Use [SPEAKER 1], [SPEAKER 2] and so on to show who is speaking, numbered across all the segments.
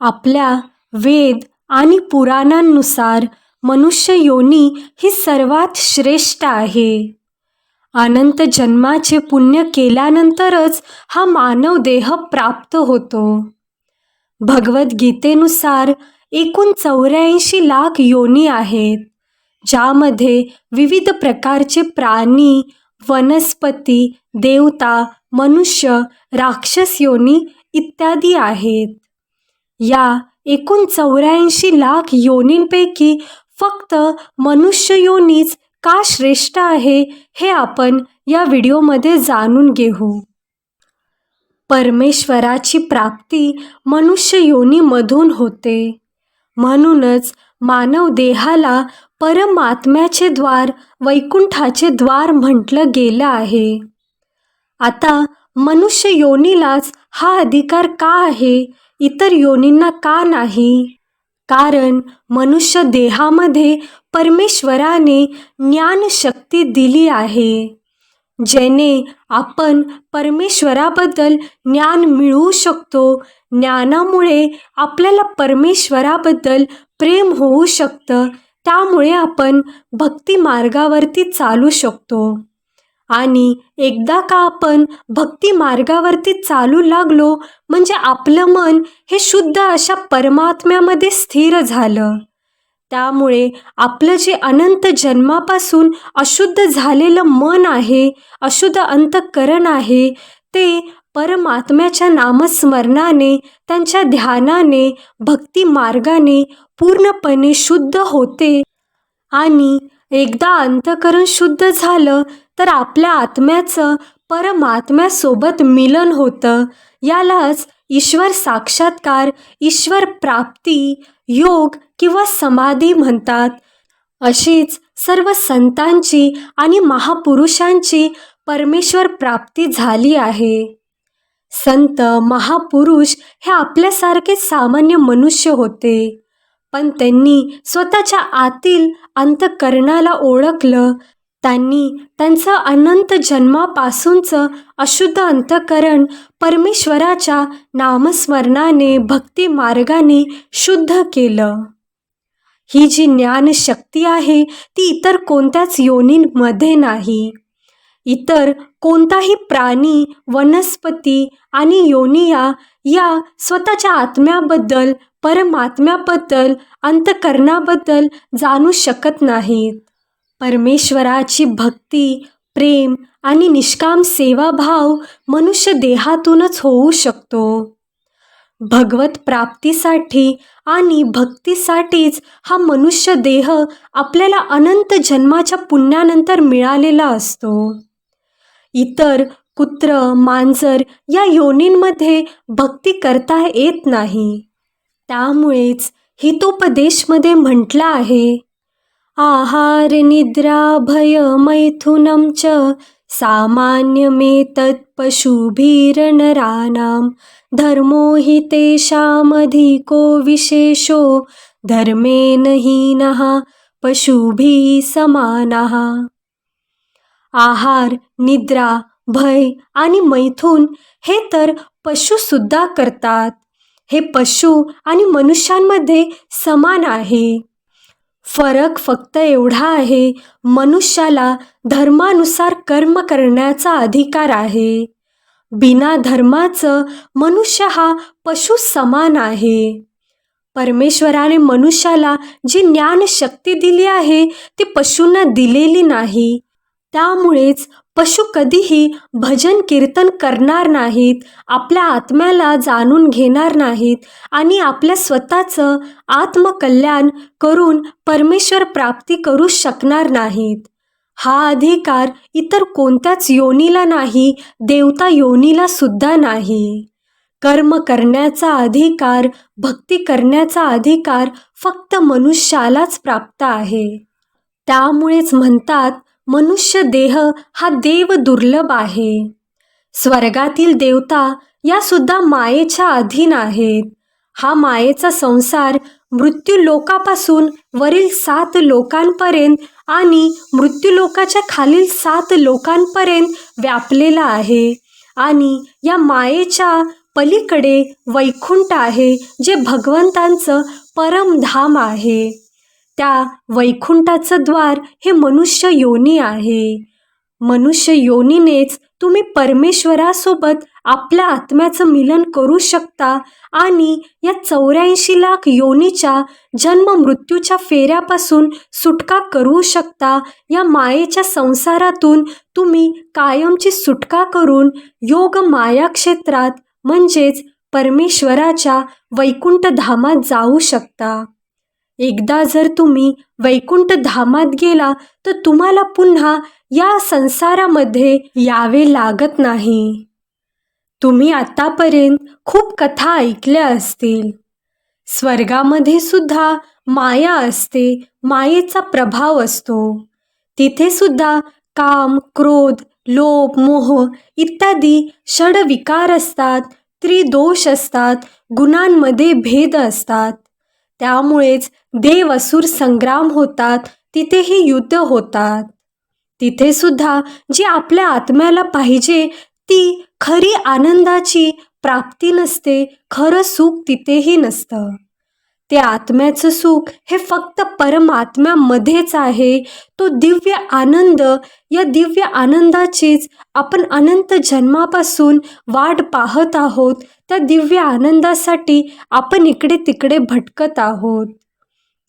[SPEAKER 1] आपल्या वेद आणि पुराणांनुसार मनुष्य योनी ही सर्वात श्रेष्ठ आहे. अनंत जन्माचे पुण्य केल्यानंतरच हा मानव देह प्राप्त होतो. भगवद्गीतेनुसार एकूण चौऱ्याऐंशी लाख योनी आहेत ज्यामध्ये विविध प्रकारचे प्राणी वनस्पती देवता मनुष्य राक्षस योनी इत्यादी आहेत. या एकूण चौऱ्याऐंशी लाख योनींपैकी फक्त मनुष्य योनीच का श्रेष्ठ आहे हे आपण या व्हिडिओमध्ये जाणून घेऊ. परमेश्वराची प्राप्ती मनुष्य योनीमधून होते. म्हणूनच मानव देहाला परमात्म्याचे द्वार वैकुंठाचे द्वार म्हटलं गेलं आहे. आता मनुष्य योनीलाच हा अधिकार का आहे इतर योनींना का नाही? कारण मनुष्य देहामध्ये परमेश्वराने ज्ञानशक्ती दिली आहे ज्याने आपण परमेश्वराबद्दल ज्ञान मिळवू शकतो. ज्ञानामुळे आपल्याला परमेश्वराबद्दल प्रेम होऊ शकतं. त्यामुळे आपण भक्ती मार्गावरती चालू शकतो. आणि एकदा का आपण भक्ती मार्गावरती चालू लागलो म्हणजे आपलं मन हे शुद्ध अशा परमात्म्यामध्ये स्थिर झालं. त्यामुळे आपलं जे अनंत जन्मापासून अशुद्ध झालेलं मन आहे अशुद्ध अंतकरण आहे ते परमात्म्याच्या नामस्मरणाने त्यांच्या ध्यानाने भक्ती मार्गाने पूर्णपणे शुद्ध होते. आणि एकदा अंतकरण शुद्ध झालं तर आपल्या आत्म्याचं परमात्म्यासोबत मिलन होतं. यालाच ईश्वर साक्षात्कार ईश्वर प्राप्ती योग किंवा समाधी म्हणतात. अशीच सर्व संतांची आणि महापुरुषांची परमेश्वर प्राप्ती झाली आहे. संत महापुरुष हे आपल्यासारखे सामान्य मनुष्य होते. पण त्यांनी स्वतःच्या आतील अंतकरणाला ओळखलं त्यांनी त्यांचं अनंत जन्मापासूनचं अशुद्ध अंतकरण परमेश्वराच्या नामस्मरणाने भक्ती मार्गाने शुद्ध केलं. ही जी ज्ञानशक्ती आहे ती इतर कोणत्याच योनींमध्ये नाही. इतर कोणताही प्राणी वनस्पती आणि योनिया या स्वतःच्या आत्म्याबद्दल परमात्म्याबद्दल अंतकरणाबद्दल जाणू शकत नाहीत. परमेश्वराची भक्ती प्रेम आणि निष्काम सेवाभाव मनुष्य देहातूनच होऊ शकतो. भगवत प्राप्तीसाठी आणि भक्तीसाठीच हा मनुष्य देह आपल्याला अनंत जन्माच्या पुण्यानंतर मिळालेला असतो. इतर कुत्र मांजर या योनींमध्ये भक्ती करता येत नाही. त्यामुळेच हितोपदेशमध्ये म्हटलं आहे आहार निद्रा भय मैथुनं च सामान्यमेतत् पशुभिरनराणां धर्मो हि तेषामधिको विशेषो धर्मेण हीनः पशुभिः समानः। आहार निद्रा भय आणि मैथून हे तर पशुसुद्धा करतात. हे पशु आणि मनुष्यांमध्ये समान आहे. फरक फक्त एवढा आहे मनुष्याला धर्मानुसार कर्म करण्याचा अधिकार आहे. बिना धर्माचं मनुष्य हा पशु समान आहे. परमेश्वराने मनुष्याला जी ज्ञानशक्ती दिली आहे ती पशूंना दिलेली नाही. त्यामुळेच पशु कधीही भजन कीर्तन करणार नाहीत आपल्या आत्म्याला जाणून घेणार नाहीत आणि आपल्या स्वतःचं आत्मकल्याण करून परमेश्वर प्राप्ती करू शकणार नाहीत. हा अधिकार इतर कोणत्याच योनीला नाही देवता योनीला सुद्धा नाही. कर्म करण्याचा अधिकार भक्ती करण्याचा अधिकार फक्त मनुष्यालाच प्राप्त आहे. त्यामुळेच म्हणतात मनुष्य देह हा देव दुर्लभ आहे. स्वर्गातील देवता या सुद्धा मायेच्या अधीन आहेत. हा मायेचा संसार मृत्यू लोकापासून वरील सात लोकांपर्यंत आणि मृत्यूलोकाच्या खालील सात लोकांपर्यंत व्यापलेला आहे आणि या मायेच्या पलीकडे वैकुंठ आहे जे भगवंतांचं परमधाम आहे. त्या वैकुंठाचं द्वार हे मनुष्य योनी आहे. मनुष्य योनीनेच तुम्ही परमेश्वरासोबत आपल्या आत्म्याचं मिलन करू शकता आणि या चौऱ्याऐंशी लाख योनीच्या जन्म मृत्यूच्या फेऱ्यापासून सुटका करू शकता. या मायेच्या संसारातून तुम्ही कायमची सुटका करून योग माया क्षेत्रात म्हणजेच परमेश्वराच्या वैकुंठ धामात जाऊ शकता. एकदा जर तुम्ही वैकुंठ धामात गेला तर तुम्हाला पुन्हा या संसारामध्ये यावे लागत नाही. तुम्ही आतापर्यंत खूप कथा ऐकल्या असतील. स्वर्गामध्ये सुद्धा माया असते मायेचा प्रभाव असतो. तिथे सुद्धा काम क्रोध लोभ मोह इत्यादी षडविकार असतात त्रिदोष असतात गुणांमध्ये भेद असतात. त्यामुळेच देव असुर संग्राम होतात तिथेही युद्ध होतात. तिथे सुद्धा जी आपल्या आत्म्याला पाहिजे ती खरी आनंदाची प्राप्ती नसते खरं सुख तिथेही नसतं. ते आत्म्याचं सुख हे फक्त परमात्म्यामध्येच आहे तो दिव्य आनंद या दिव्य आनंदाचीच आपण अनंत जन्मापासून वाट पाहत आहोत त्या दिव्य आनंदासाठी आपण इकडे तिकडे भटकत आहोत.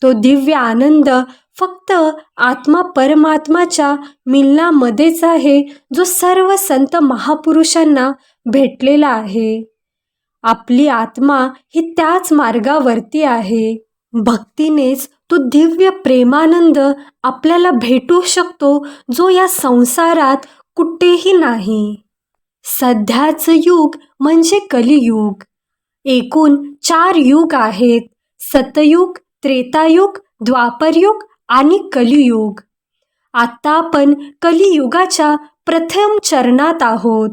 [SPEAKER 1] तो दिव्य आनंद फक्त आत्मा परमात्माच्या मिलनामध्येच आहे जो सर्व संत महापुरुषांना भेटलेला आहे. आपली आत्मा ही त्याच मार्गावरती आहे. भक्तीनेच तो दिव्य प्रेमानंद आपल्याला भेटू शकतो जो या संसारात कुठेही नाही. सध्याचं युग म्हणजे कलियुग. एकूण चार युग आहेत सतयुग त्रेतायुग द्वापरयुग आणि कलियुग. आता आपण कलियुगाच्या प्रथम चरणात आहोत.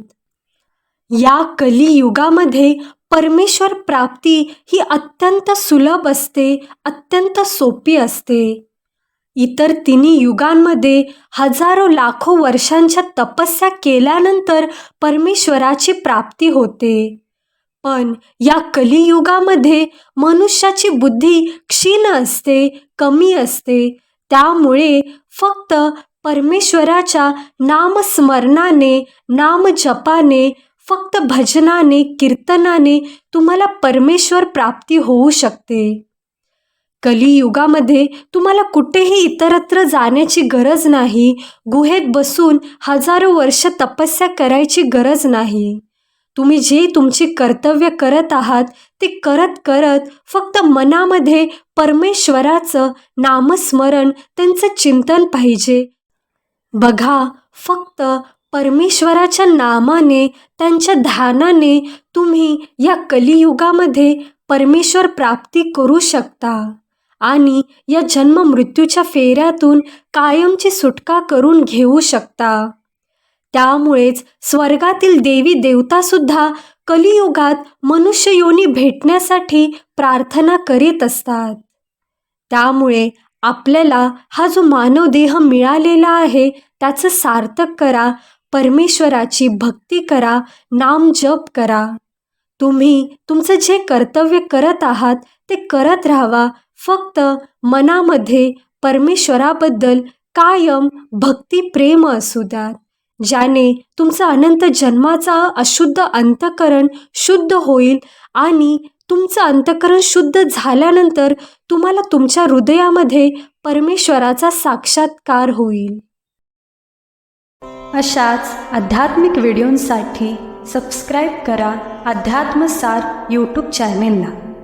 [SPEAKER 1] या कलियुगामध्ये परमेश्वर प्राप्ती ही अत्यंत सुलभ असते अत्यंत सोपी असते. इतर तिन्ही युगांमध्ये हजारो लाखो वर्षांच्या तपस्या केल्यानंतर परमेश्वराची प्राप्ती होते. पण या कलियुगामध्ये मनुष्याची बुद्धी क्षीण असते कमी असते. त्यामुळे फक्त परमेश्वराच्या नामस्मरणाने नामजपाने फक्त भजनाने कीर्तनाने तुम्हाला परमेश्वर प्राप्ती होऊ शकते. कलियुगामध्ये तुम्हाला कुठेही इतरत्र जाण्याची गरज नाही. गुहेत बसून हजारो वर्ष तपस्या करायची गरज नाही. तुम्ही जे तुमची कर्तव्य करत आहात ते करत करत फक्त मनामध्ये परमेश्वराचं नामस्मरण त्यांचं चिंतन पाहिजे. बघा फक्त परमेश्वराच्या नामाने त्यांच्या ध्यानाने तुम्ही या कलियुगामध्ये परमेश्वर प्राप्ती करू शकता. आणि या जन्म मृत्यूच्या फेऱ्यातून कायमची सुटका करून घेऊ शकता. त्यामुळेच स्वर्गातील देवी देवतासुद्धा कलियुगात मनुष्य योनी भेटण्यासाठी प्रार्थना करीत असतात. त्यामुळे आपल्याला हा जो मानव देह मिळालेला आहे त्याचं सार्थक करा परमेश्वराची भक्ती करा नाम जप करा. तुम्ही तुमचं जे कर्तव्य करत आहात ते करत राहावा फक्त मनामध्ये परमेश्वराबद्दल कायम भक्ती प्रेम असू द्यात ज्याने तुमचा अनंत जन्माचा अशुद्ध अंतकरण शुद्ध होईल आणि तुमचं अंतकरण शुद्ध झाल्यानंतर तुम्हाला तुमच्या हृदयामध्ये परमेश्वराचा साक्षात्कार होईल. अशाच आध्यात्मिक व्हिडिओंसाठी सबस्क्राईब करा अध्यात्मसार यूट्यूब चॅनेलला.